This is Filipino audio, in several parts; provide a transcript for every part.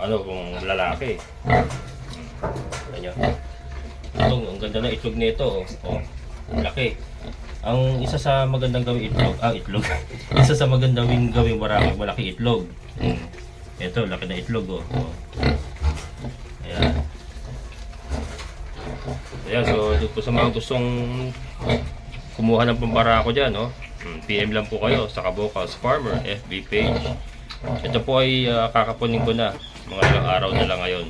ano kung lalaki. Hmm. Ganyan. Ito, ang ganda ng itlog nito. Oh. oh. Laki. Ang isa sa magandang gawing itlog, ah itlog. isa sa magandang gawing marami, malaki itlog. Hmm. Ito, laki na itlog oh. oh. Ayan. Ayan, so po sa mga gustong kumuha ng pambarako dyan, no? Mm, PM lang po kayo sa Kabocals Farmer FB page. Ito po ay ah, kakapunin ko na. Mga ilang araw na lang ngayon.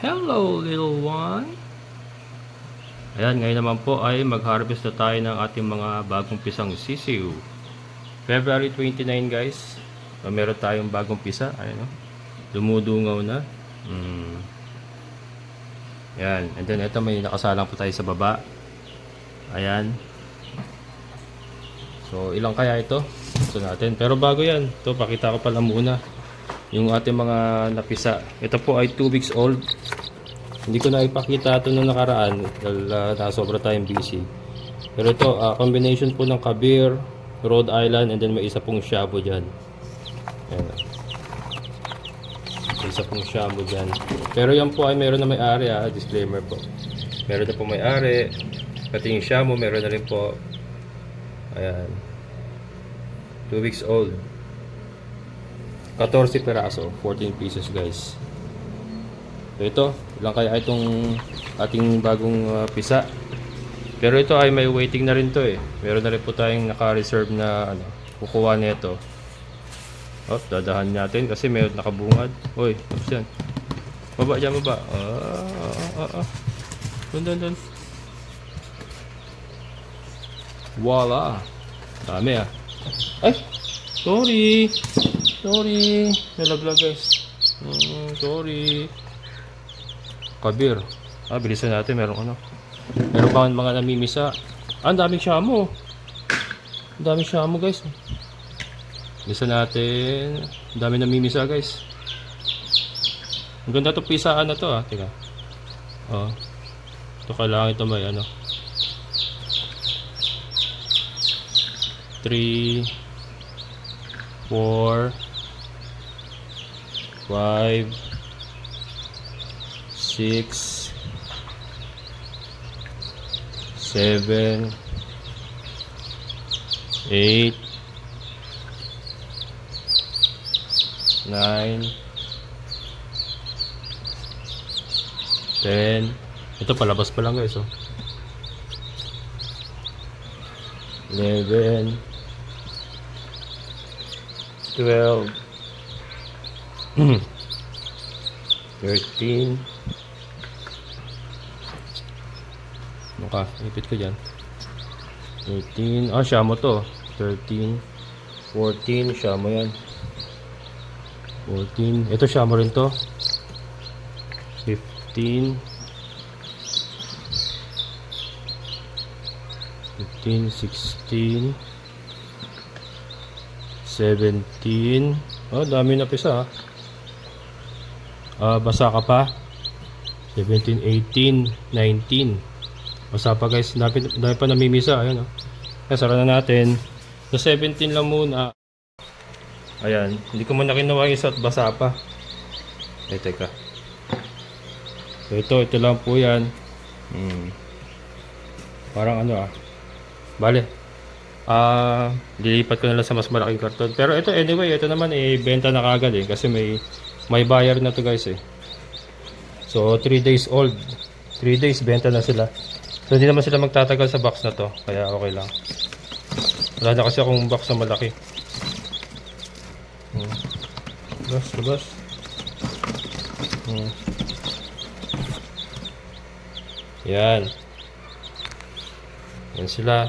Hello, little one. Ayan, ngayon naman po ay mag-harvest na tayo ng ating mga bagong pisang sisiw. February 29 guys. So, meron tayong bagong pisa. Ayan o. Dumudungaw na. Mm. Ayan. And then ito may nakasalang po tayo sa baba. Ayan. So ilang kaya ito? Ito natin. Pero bago yan. Ito pakita ko pala muna. Yung ating mga napisa. Ito po ay 2 weeks old. Hindi ko na ipakita ito nung nakaraan dahil uh, nasobra tayong busy. Pero ito, ah, combination po ng Kabir, Rhode Island, and then may isa pong Shabu dyan. Ayan. May isa pong Shabu dyan. Pero yan po ay meron na may-ari ah, disclaimer po. Meron na po may-ari. Pati yung Shamu, meron na rin po. Ayan. 2 weeks old. 14 peraso, 14 pieces guys. So ito, ilang kaya itong ating bagong uh, pisa. Pero ito ay may waiting na rin to eh. Meron na rin po tayong naka-reserve na ano, kukuha nito. Oh, dadahan natin kasi may nakabungad. Hoy, tapos yan. Baba dyan, baba. Ah, ah, ah, ah. Dun, dun, dun. Voila. Dami ah. Ay! Sorry! Sorry! Nalaglag guys. Mm, sorry. Kabir. Ah, bilisan natin. Meron ano. Meron pa mga namimisa. Ah, ang daming shamo. Ang daming shamo guys. Bilisan natin. Ang daming namimisa guys. Ang ganda to pisaan na to ah. Teka. Oh. Ito kailangan ito may ano. 3 4 5 6 7 8 9 10 Ito palabas pa lang guys oh. 11 12 13 Mukha, ipit ko dyan. 13 Ah, siya mo to. 13 14, siya mo yan. 14 Ito siya mo rin to. 15 15, 16 17 Oh, dami na pisa ah. Ah, basa ka pa. 17, 18, 19 Basa pa guys, dami, dami pa namimisa. Ayan oh Kaya sara na natin. Sa 17 lang muna. Ayan, hindi ko man na kinuha isa at basa pa. Eh, teka. So ito, ito lang po yan. Hmm. Parang ano ah. Bale. Ah, lilipat ko na lang sa mas malaking karton. Pero ito anyway, ito naman eh benta na kagad eh kasi may may buyer na to guys eh. So 3 days old. 3 days benta na sila. So hindi naman sila magtatagal sa box na to, kaya okay lang. Wala na kasi akong box na malaki. Hmm. Labas, labas. Hmm. Yan. Yan sila.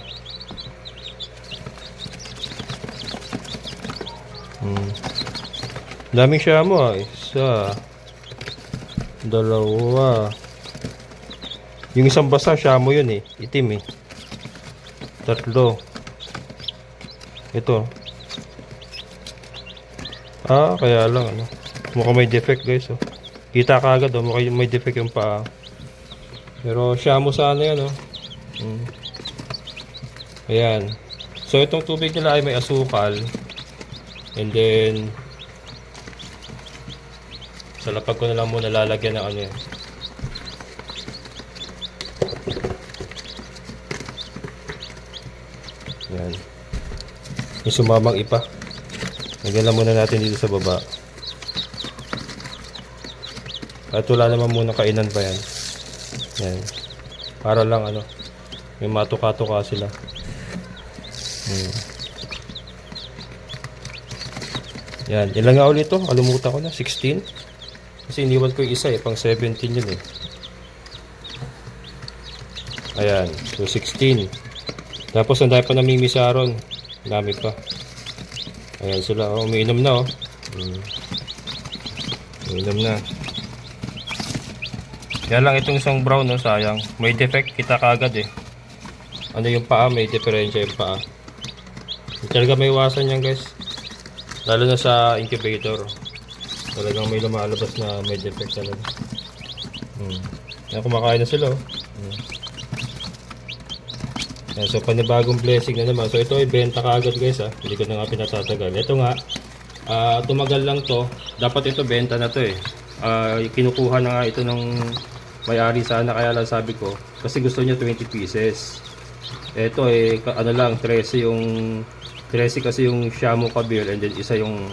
Hmm. Daming siya mo ah. Isa. Dalawa. Yung isang basa siya mo yun eh. Itim eh. Tatlo. Ito. Ah, kaya lang ano. Mukhang may defect guys oh. Kita ka agad oh. Mukhang may defect yung paa. Pero siya mo sana yan oh. Hmm. Ayan. So itong tubig nila ay may asukal. And then sa lapag ko na lang muna lalagyan ng ano yan. Yan. Yung sumamang ipa. Lagyan lang muna natin dito sa baba. At wala naman muna kainan pa yan. Yan. Para lang ano, may matuka-tuka sila. Hmm. Yan. Ilan nga ulit ito? Alimutan ko na. 16? Kasi iniwan ko yung isa eh. Pang 17 yun eh. Ayan. So 16. Tapos ang dami pa namimisa ron. Dami pa. Ayan sila. Oh, umiinom na oh. Hmm. Umiinom na. Yan lang itong isang brown no, sayang. May defect kita kagad eh. Ano yung paa, may diferensya yung paa. Talaga may iwasan yan guys. Lalo na sa incubator. Talagang may lumalabas na may defect talaga. Hmm. Yan, kumakain na sila oh. Hmm. Yan, so panibagong blessing na naman. So ito ay benta kaagad guys ah. Hindi ko na nga pinatatagal. Ito nga, ah, tumagal lang to. Dapat ito benta na to eh. Ah, kinukuha na nga ito ng may-ari sana kaya lang sabi ko kasi gusto niya 20 pieces. Ito eh ka- ano lang 13 yung 13 kasi yung Shamu Kabir and then isa yung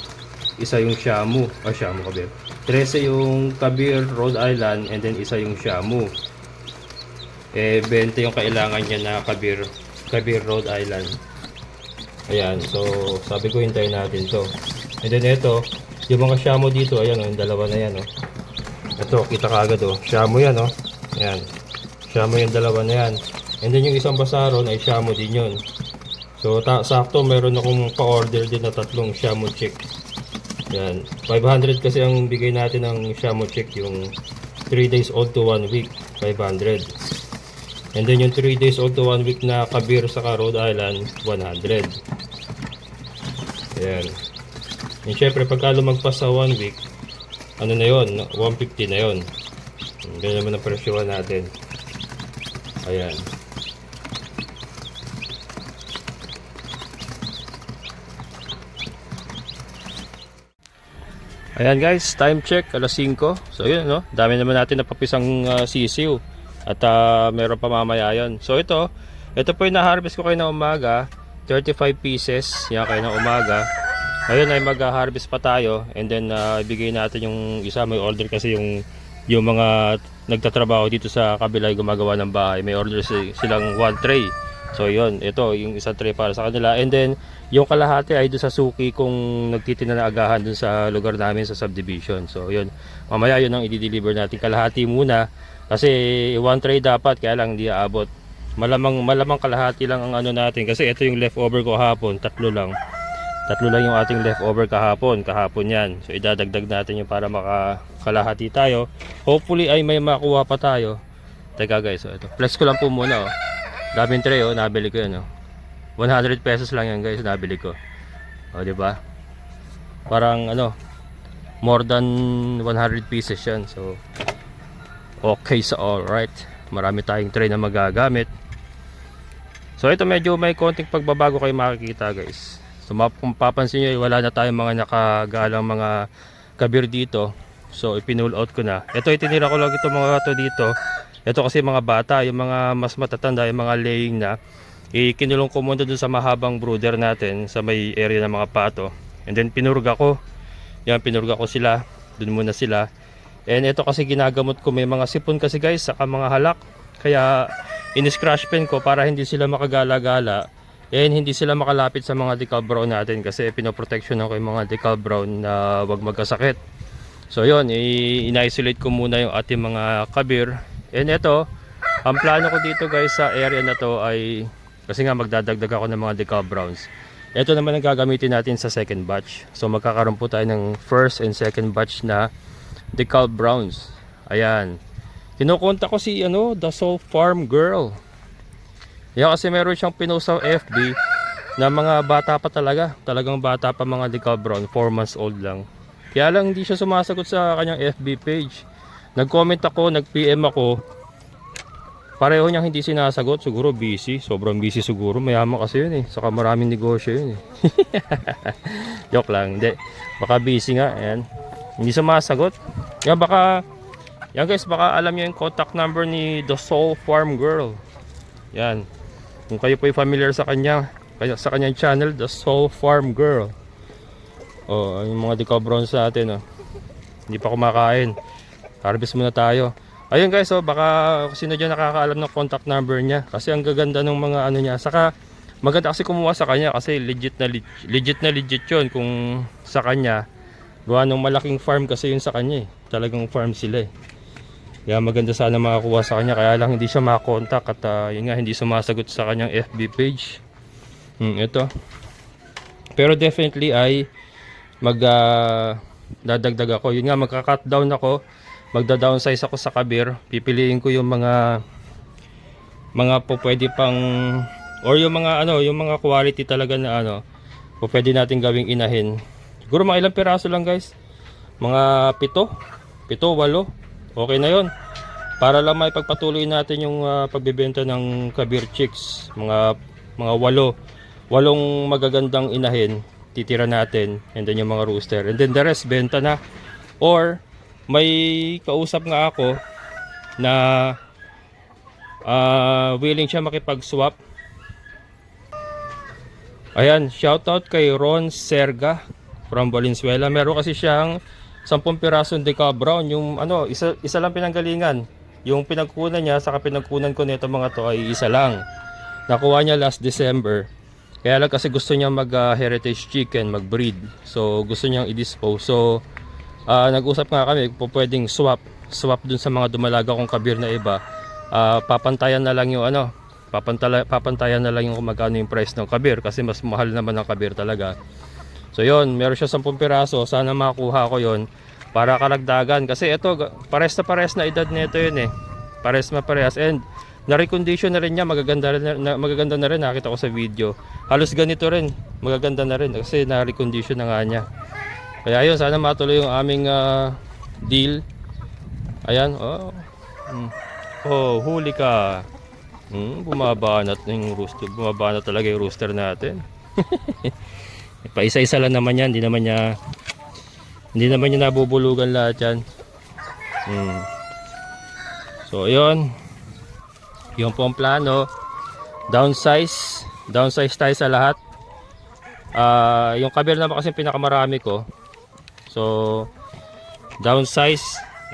isa yung Shamu, ah Shamu Kabir. 13 yung Kabir Rhode Island and then isa yung Shamu. Eh 20 yung kailangan niya na Kabir Kabir Rhode Island. Ayan, so sabi ko hintayin natin to. And then ito, yung mga Shamu dito, ayan oh, yung dalawa na yan oh. Ito, kita ka agad oh. Shamu yan oh. Ayan. Shamu yung dalawa na yan. And then yung isang basaron ay Shamu din yun. So, ta sakto meron akong pa-order din na tatlong Shamu chick. Yan. 500 kasi ang bigay natin ng Shamu chick yung 3 days old to 1 week. 500. And then yung 3 days old to 1 week na Kabir sa Rhode Island, 100. Ayan. And syempre, pagka lumagpas sa 1 week, ano na yon 150 na yon ganyan naman ang presyohan natin ayan ayan guys time check alas 5 so yun no? Dami naman natin napapisang uh, sisiw. At ah, meron pa mamaya yun. So ito ito po yung na-harvest ko kayo na umaga. 35 pieces yan kayo na umaga. Ngayon ay mag-harvest pa tayo and then uh, ibigay natin yung isa. May order kasi yung yung mga nagtatrabaho dito sa kabila gumagawa ng bahay. May order si- silang one tray so yun ito yung isang tray para sa kanila and then yung kalahati ay doon sa suki kung nagtitinda na agahan doon sa lugar namin sa subdivision so yun mamaya yun ang i-deliver natin kalahati muna kasi one tray dapat kaya lang hindi aabot malamang malamang kalahati lang ang ano natin kasi ito yung leftover ko hapon tatlo lang Tatlo lang yung ating leftover kahapon. Kahapon yan. So idadagdag natin yung para makakalahati tayo. Hopefully ay may makuha pa tayo. Teka guys, so ito. Flex ko lang po muna oh. Daming tray oh, nabili ko yan oh. 100 pesos lang yan guys, nabili ko. O, di ba? Parang ano, more than 100 pieces yan. So, okay sa all right. Marami tayong tray na magagamit. So, ito medyo may konting pagbabago kayo makikita guys. So kung papansin nyo, eh, wala na tayong mga nakagalang mga kabir dito. So ipinul out ko na. Ito itinira ko lang ito mga to dito. Ito kasi mga bata, yung mga mas matatanda, yung mga laying na. Ikinulong ko muna dun sa mahabang brooder natin sa may area ng mga pato. And then pinurga ko. Yan, pinurga ko sila. Dun muna sila. And ito kasi ginagamot ko may mga sipon kasi guys, saka mga halak. Kaya in-scratch pen ko para hindi sila makagala-gala. And hindi sila makalapit sa mga decal brown natin kasi pinoprotection ako yung mga decal brown na wag magkasakit. So yun, i- in-isolate ko muna yung ating mga kabir. And ito, ang plano ko dito guys sa area na to ay kasi nga magdadagdag ako ng mga decal browns. Ito naman ang gagamitin natin sa second batch. So magkakaroon po tayo ng first and second batch na decal browns. Ayan. Kinukonta ko si ano, the Soul Farm Girl. Yan kasi meron siyang pinost sa FB na mga bata pa talaga. Talagang bata pa mga decal brown, 4 months old lang. Kaya lang hindi siya sumasagot sa kanyang FB page. Nag-comment ako, nag-PM ako. pareho niyang hindi sinasagot. Siguro busy. Sobrang busy siguro. Mayaman kasi yun eh. Saka maraming negosyo yun eh. Joke lang. Hindi. Baka busy nga. Ayan. Hindi sumasagot. Yan baka... Yan guys, baka alam niyo yung contact number ni The Soul Farm Girl. Yan. Kung kayo po familiar sa kanya, kaya sa kanyang channel, The Soul Farm Girl. Oh, yung mga decobrones natin, oh. Hindi pa kumakain. Harvest muna tayo. Ayun guys, oh, baka sino dyan nakakaalam ng contact number niya. Kasi ang gaganda ng mga ano niya. Saka, maganda kasi kumuha sa kanya kasi legit na legit, na legit yun kung sa kanya. Gawa ng malaking farm kasi yun sa kanya eh. Talagang farm sila eh. Kaya maganda sana makakuha sa kanya. Kaya lang hindi siya makakontak at ah, yun nga, hindi sumasagot sa kanyang FB page. Hmm, ito. Pero definitely ay mag ah, dadagdag ako. Yun nga, magka-cut down ako. Magda-downsize ako sa kabir. Pipiliin ko yung mga mga po pwede pang or yung mga ano, yung mga quality talaga na ano, po pwede natin gawing inahin. Siguro mga ilang piraso lang guys. Mga pito, pito, walo. Okay na yon Para lang may pagpatuloy natin yung ah, pagbebenta ng kabir chicks. Mga mga walo. Walong magagandang inahin titira natin and then yung mga rooster and then the rest benta na or may kausap nga ako na ah, willing siya makipag-swap. Ayan shoutout kay Ron Serga from Valenzuela. Meron kasi siyang 10 pirasong Deca Brown. Yung ano isa, isa lang pinanggalingan. Yung pinagkunan niya saka pinagkunan ko nito mga to ay isa lang. Nakuha niya last December. Kaya lang kasi gusto niya mag ah, heritage chicken, mag breed. So gusto niyang i-dispose. So ah, nag-usap nga kami kung pwedeng swap, swap dun sa mga dumalaga kong kabir na iba. Ah, papantayan na lang yung ano, papantala, papantayan na lang yung magkano yung price ng kabir kasi mas mahal naman ang kabir talaga. So yon, meron siya 10 piraso, sana makuha ko yon para kalagdagan kasi ito pares na pares na edad nito yun eh. Pares na pares and na-recondition na rin niya, magaganda rin, na, magaganda na rin, nakita ko sa video. Halos ganito rin, magaganda na rin kasi na-recondition na nga niya. Kaya yun, sana matuloy yung aming ah, deal. Ayan, oh. Mm. Oh, huli ka. Hmm, bumabanat na yung rooster. Bumabanat talaga yung rooster natin. Paisa-isa lang naman yan, hindi naman niya hindi naman niya nabubulugan lahat yan. Hmm. So, yun. Yung po ang plano. Downsize. Downsize tayo sa lahat. Ah, yung kabel naman kasi pinakamarami ko. So, downsize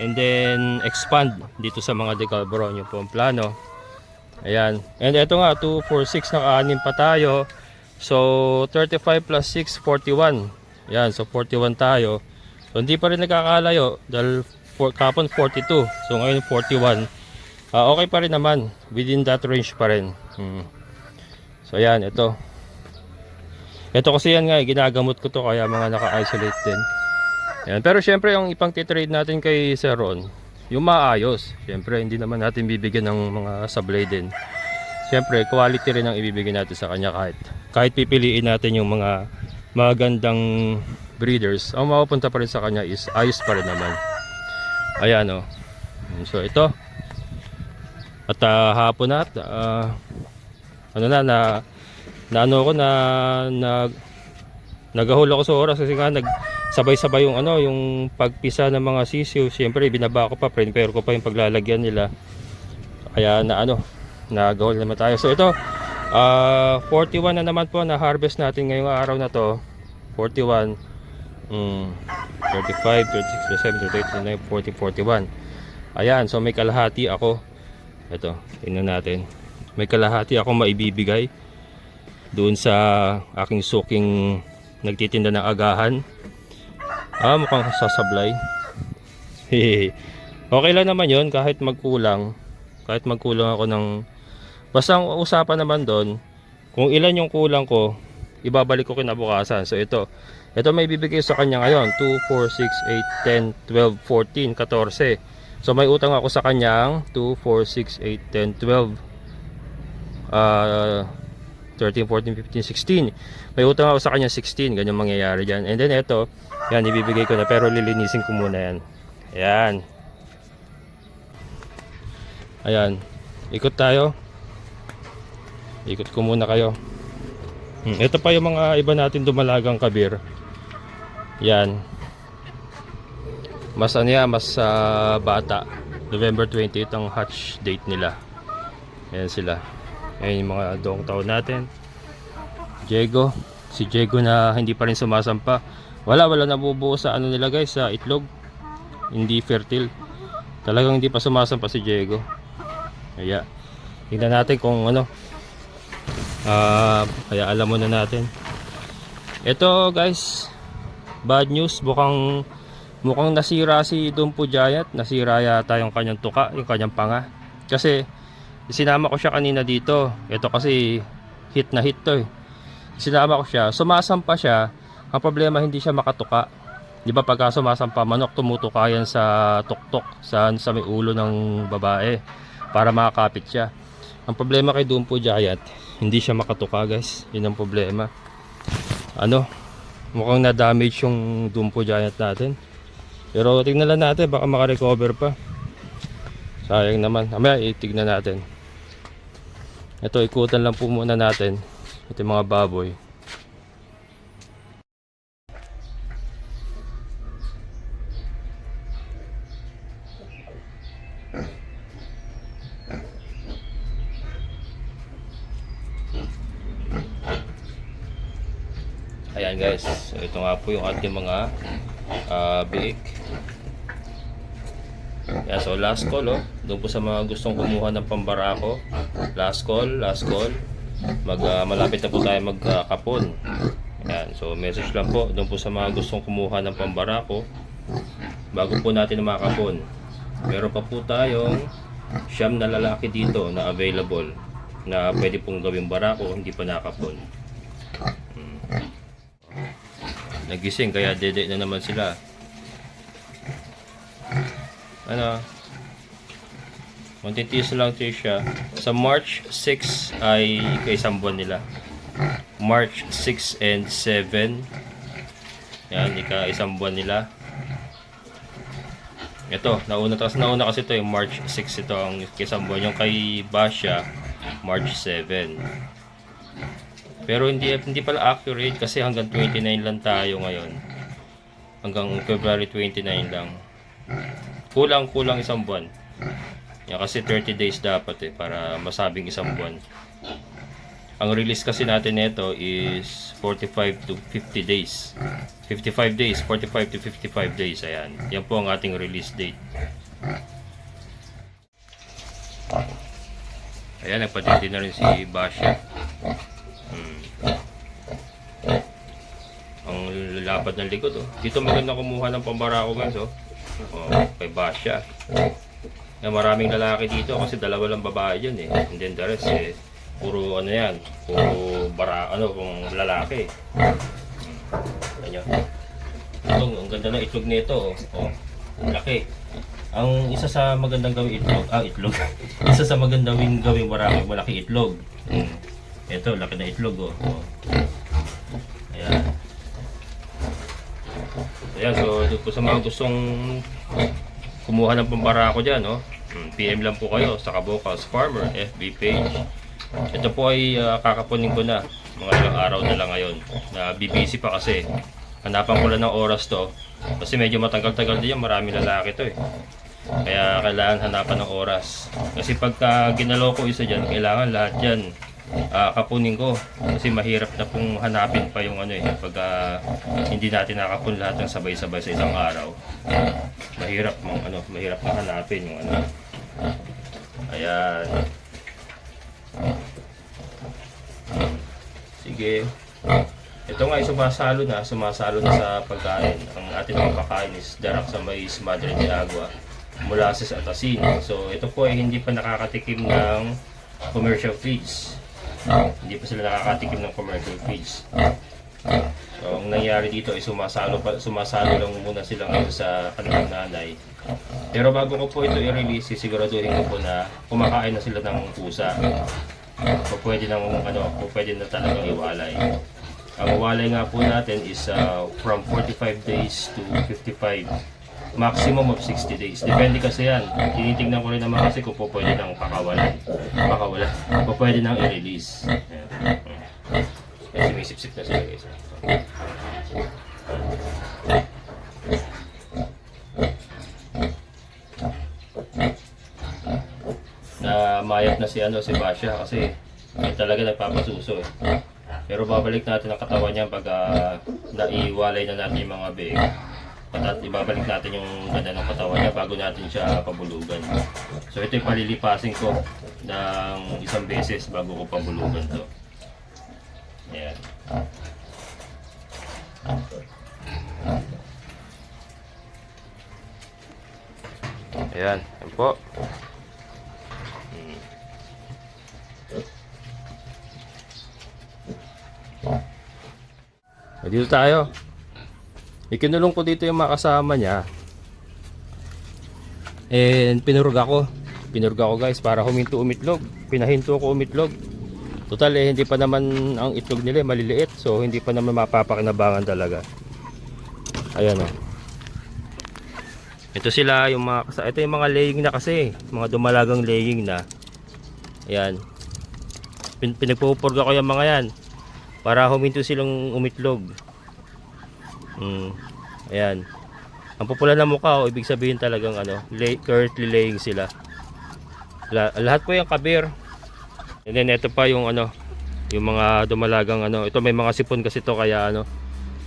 and then expand dito sa mga decalbron yung po ang plano. Ayan. And ito nga, 2, 4, 6, naka-anim pa tayo. So, 35 plus 6, 41. Ayan, so 41 tayo. So, hindi pa rin nagkakalayo dahil for, kapon 42. So, ngayon 41. Ah, okay pa rin naman. Within that range pa rin. Hmm. So, ayan, ito. Ito kasi yan nga, ginagamot ko to kaya mga naka-isolate din. Ayan. Pero syempre, yung ipang titrade natin kay Sir Ron, yung maayos. Syempre, hindi naman natin bibigyan ng mga sablay din. Syempre, quality rin ang ibibigay natin sa kanya kahit kahit pipiliin natin yung mga magandang breeders. Ang mapupunta pa rin sa kanya is ayos pa rin naman. Ayan o. So, ito. At ah, hapon na, ah, ano na, na, na ano ko na, na nagahol ako sa oras kasi nga nag sabay-sabay yung ano, yung pagpisa ng mga sisiw. Siyempre, binaba ko pa, prepare ko pa yung paglalagyan nila. Kaya na ano, nagahol naman tayo. So ito, ah 41 na naman po na harvest natin ngayong araw na to. 41, mm, 35, 36, 37, 38, 39, 40, 41. Ayan, so may kalahati ako. Ito, tingnan natin. May kalahati ako maibibigay doon sa aking suking nagtitinda ng agahan. Ah, mukhang sasablay. Okay lang naman yon kahit magkulang. Kahit magkulang ako ng... Basta ang usapan naman doon, kung ilan yung kulang ko, ibabalik ko kinabukasan. So ito, ito may bibigay sa kanya ngayon. 2, 4, 6, 8, 10, 12, 14, 14. So may utang ako sa kanyang 2, 4, 6, 8, 10, 12, uh, 13, 14, 15, 16. May utang ako sa kanya 16. Ganyan mangyayari dyan. And then ito, yan, ibibigay ko na. Pero lilinisin ko muna yan. Ayan. Ayan. Ikot tayo. Ikot ko muna kayo. Hmm, ito pa yung mga iba natin dumalagang kabir. Yan. Mas ano yan, mas ah, bata. November 28 ang hatch date nila. Ayan sila. Ayan yung mga doong taon natin. Diego. Si Diego na hindi pa rin sumasampa. Wala, wala nabubuo sa ano nila guys, sa itlog. Hindi fertile. Talagang hindi pa sumasampa si Diego. Kaya, tingnan natin kung ano. Ah, kaya alam mo na natin. Ito guys, bad news. Mukhang, mukhang nasira si Dumpo Giant. Nasira yata yung kanyang tuka, yung kanyang panga. Kasi, sinama ko siya kanina dito. Ito kasi, hit na hit to eh. Sinama ko siya, sumasampa siya. Ang problema, hindi siya makatuka. Di ba pagka sumasampa manok, tumutuka yan sa tuktok, sa, sa may ulo ng babae para makakapit siya. Ang problema kay Dumpo Giant, hindi siya makatuka guys. Yun ang problema. Ano, mukhang na-damage yung Dumpo Giant natin. Pero tignan lang natin, baka makarecover pa. Sayang naman. Mamaya itignan natin. Ito, ikutan lang po muna natin. Ito yung mga baboy. Ayan guys, so ito nga po yung ating mga uh, biik. Yan, so last call oh. Doon po sa mga gustong kumuha ng pambarako. Last call, last call. Mag, ah, malapit na po tayo magkapon. Yan, so message lang po doon po sa mga gustong kumuha ng pambarako. Bago po natin makapon. Meron pa po tayong siyam na lalaki dito na available na pwede pong gawing barako, hindi pa nakapon. Nagising kaya dede na naman sila. Ano? Magtitiis lang siya. Sa March 6 ay ikaisang buwan nila. March 6 and 7. Yan, ika isang buwan nila. Ito, nauna, tas nauna kasi ito yung March 6 ito ang isang buwan. Yung kay Basha, March 7. Pero hindi hindi pala accurate kasi hanggang 29 lang tayo ngayon. Hanggang February 29 lang. Kulang kulang isang buwan. Yan kasi 30 days dapat eh para masabing isang buwan. Ang release kasi natin nito is 45 to 50 days. 55 days, 45 to 55 days. Ayan. Yan po ang ating release date. Ayan, nagpatindi na rin si Basha. Hmm. Ang lapad ng likod oh. Dito maganda kumuha ng pambarako guys oh. Oh, kay Basha. Yan, maraming lalaki dito kasi dalawa lang babae dyan eh. And then the rest eh, puro ano yan, puro bara, ano, kung lalaki. Ganyan. Ito, ang ganda ng itlog nito oh. oh. Laki. Ang isa sa magandang gawing itlog, ah itlog. isa sa magandang gawing barako, malaki itlog. Hmm. Ito, laki na itlog oh. oh. Ayan. Ayan, so doon po sa mga gustong kumuha ng pambarako dyan, no? Mm, PM lang po kayo sa Kabocals Farmer FB page. Ito po ay ah, kakapunin ko na mga ilang araw na lang ngayon. Na bibisi pa kasi. Hanapan ko lang ng oras to. Kasi medyo matagal-tagal din yan. Maraming lalaki to eh. Kaya kailangan hanapan ng oras. Kasi pagka ginalaw ko isa dyan, kailangan lahat dyan ah, kapunin ko. Kasi mahirap na pong hanapin pa yung ano eh. Pagka hindi natin nakapun lahat ng sabay-sabay sa isang araw. Mahirap mong ano, mahirap na hanapin yung ano. Ayan. Sige. Ito nga, sumasalo na, sumasalo na sa pagkain. Ang ating mga pagkain is darak sa mais, madre de agua, molasses at asin. So, ito po ay hindi pa nakakatikim ng commercial feeds. Hindi pa sila nakakatikim ng commercial feeds. So, ang nangyari dito ay sumasalo, pa, sumasalo lang muna sila ngayon sa kanilang nanay. Pero bago ko po ito i-release, siguraduhin ko po na kumakain na sila ng pusa. O pwede na, ano, o pwede na talagang iwalay. Ang walay nga po natin is uh, from 45 days to 55 maximum of 60 days. Depende kasi yan. Tinitingnan ko rin naman kasi kung po pwede nang pakawalan. Pakawalan. Kung pwede nang i-release. Ayan. Kasi may sipsip na sila guys. na mayat na si ano si Basha kasi yun talaga nagpapasuso eh. Pero babalik natin ang katawan niya pag ah, naiwalay na natin yung mga big. At ibabalik natin yung ganda ng katawan niya bago natin siya pabulugan. So ito yung palilipasin ko ng isang beses bago ko pabulugan to. Ayan. Ayan, yan po. Eh, Dito tayo. Ikinulong ko dito yung mga kasama niya. And pinurog ako. Pinurog ako guys para huminto umitlog. Pinahinto ko umitlog. Total eh hindi pa naman ang itlog nila eh, maliliit. So hindi pa naman mapapakinabangan talaga. Ayan oh. Ito sila yung mga kasa- ito yung mga laying na kasi, mga dumalagang laying na. Ayan. Pin pinagpupurga ko yung mga yan para huminto silang umitlog. Mm. Ayan. Ang pupula ng mukha, oh, ibig sabihin talagang ano, lay, currently laying sila. La, lahat po yung kabir. And then ito pa yung ano, yung mga dumalagang ano, ito may mga sipon kasi to kaya ano,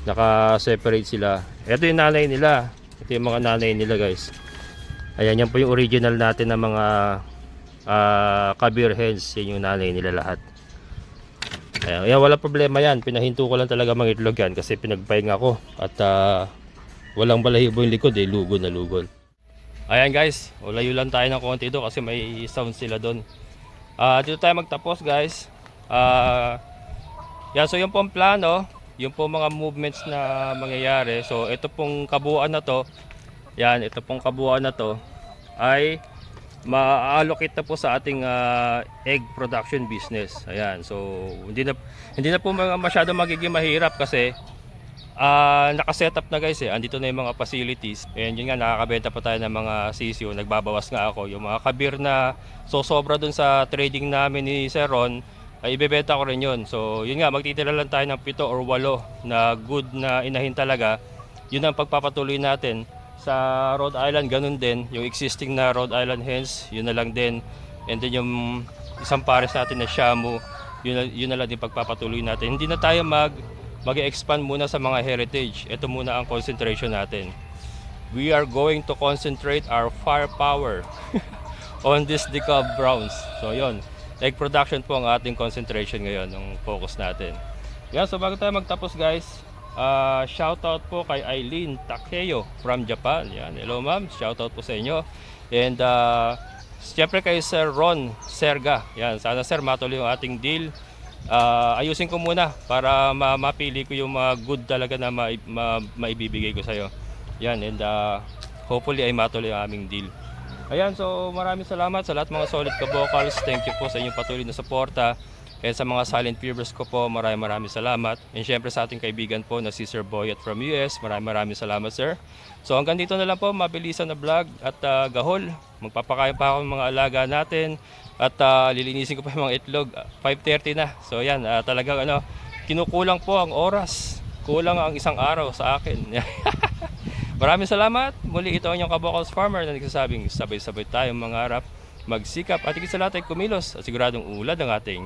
naka-separate sila. Ito yung nanay nila. Ito yung mga nanay nila guys. Ayan, yan po yung original natin ng mga ah, kabir hens. Yan yung nanay nila lahat. Ayan, ayan, wala problema yan. Pinahinto ko lang talaga mga itlog yan kasi pinagpahinga ko. At ah, walang balahibo yung likod eh. Lugol na lugol. Ayan guys, ulayo lang tayo ng konti doon kasi may sound sila doon. Ah, dito tayo magtapos guys. Ah, yan, so yung po ang plano, yung po mga movements na mangyayari. So ito pong kabuuan na to, yan, ito pong kabuuan na to ay ma-allocate na po sa ating ah, egg production business. Ayan, so hindi na hindi na po masyado magiging mahirap kasi ah naka-setup na guys eh. Andito na yung mga facilities. And yun nga nakakabenta pa tayo ng mga sisyo. Nagbabawas nga ako yung mga kabir na so sobra dun sa trading namin ni Sir Ron ay ibebenta ko rin yun. So yun nga magtitira lang tayo ng pito or walo na good na inahin talaga. Yun ang pagpapatuloy natin sa Rhode Island ganun din. Yung existing na Rhode Island hens yun na lang din. And then yung isang pares natin na Shamu yun na, yun na lang din pagpapatuloy natin. Hindi na tayo mag mag-expand muna sa mga heritage. Ito muna ang concentration natin. We are going to concentrate our firepower on this decal browns. So yun. Egg production po ang ating concentration ngayon ang focus natin. Yan so bago tayo magtapos guys Ah, shoutout po kay Eileen Takeo from Japan. Yan, hello ma'am. Shoutout po sa inyo. And uh, siyempre kay Sir Ron Serga. Yan, sana sir matuloy yung ating deal. Ah, ayusin ko muna para ma- mapili ko yung mga good talaga na ma- ma- maibibigay ko sa iyo. Yan, and uh, hopefully ay matuloy ang aming deal. Ayan, so maraming salamat sa lahat mga solid ka vocals. Thank you po sa inyong patuloy na suporta. And sa mga silent viewers ko po, maraming maraming salamat. And syempre sa ating kaibigan po na si Sir Boyet from US, maraming maraming salamat sir. So hanggang dito na lang po, mabilisan na vlog at ah, gahol. Magpapakain pa ako ng mga alaga natin at ah, lilinisin ko pa yung mga itlog. Ah, 5.30 na. So yan, ah, talagang ano, kinukulang po ang oras. Kulang ang isang araw sa akin. maraming salamat. Muli ito ang inyong kabokals farmer na nagsasabing sabay-sabay tayong mangarap magsikap at higit sa lahat ay kumilos at siguradong ulad ang ating